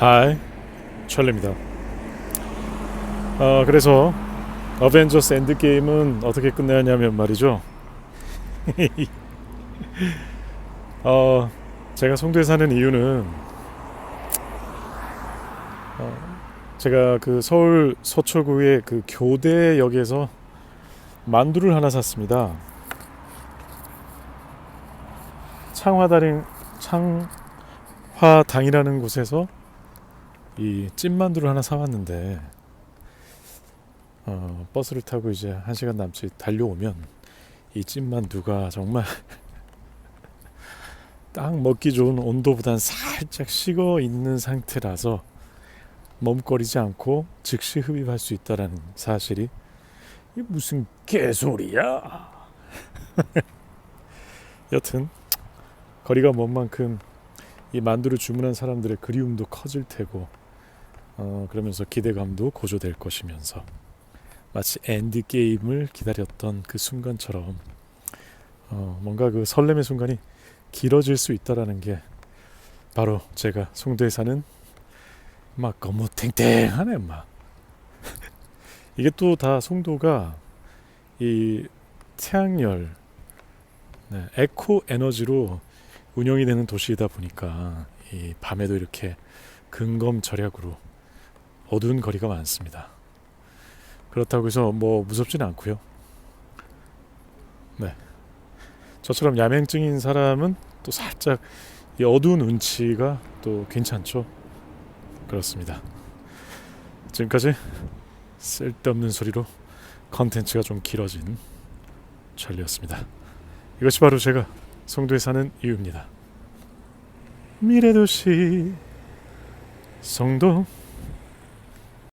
하이 찰리입니다. 어, 그래서 어벤져스 엔드게임은 어떻게 끝내냐면 말이죠. 어, 제가 송도에 사는 이유는 어, 제가 그 서울 서초구의 그 교대역에서 만두를 하나 샀습니다. 창화다링 창화당이라는 곳에서 이 찐만두를 하나 사왔는데 어, 버스를 타고 이제 한 시간 남짓 달려오면 이 찐만두가 정말 딱 먹기 좋은 온도보단 살짝 식어 있는 상태라서 머뭇거리지 않고 즉시 흡입할 수 있다라는 사실이 이게 무슨 개소리야? 여튼 거리가 먼 만큼 이 만두를 주문한 사람들의 그리움도 커질 테고 어, 그러면서 기대감도 고조될 것이면서 마치 엔드 게임을 기다렸던 그 순간처럼 어, 뭔가 그 설렘의 순간이 길어질 수 있다라는 게 바로 제가 송도에 사는 막 너무 탱탱하네 막 이게 또 다 송도가 이 태양열 네, 에코 에너지로 운영이 되는 도시이다 보니까 이 밤에도 이렇게 근검 절약으로 어두운 거리가 많습니다. 그렇다고 해서 뭐 무섭지는 않고요. 네. 저처럼 야맹증인 사람은 또 살짝 이 어두운 운치가 또 괜찮죠. 그렇습니다. 지금까지 쓸데없는 소리로 컨텐츠가 좀 길어진 찰리였습니다. 이것이 바로 제가 송도에 사는 이유입니다. 미래도시 송도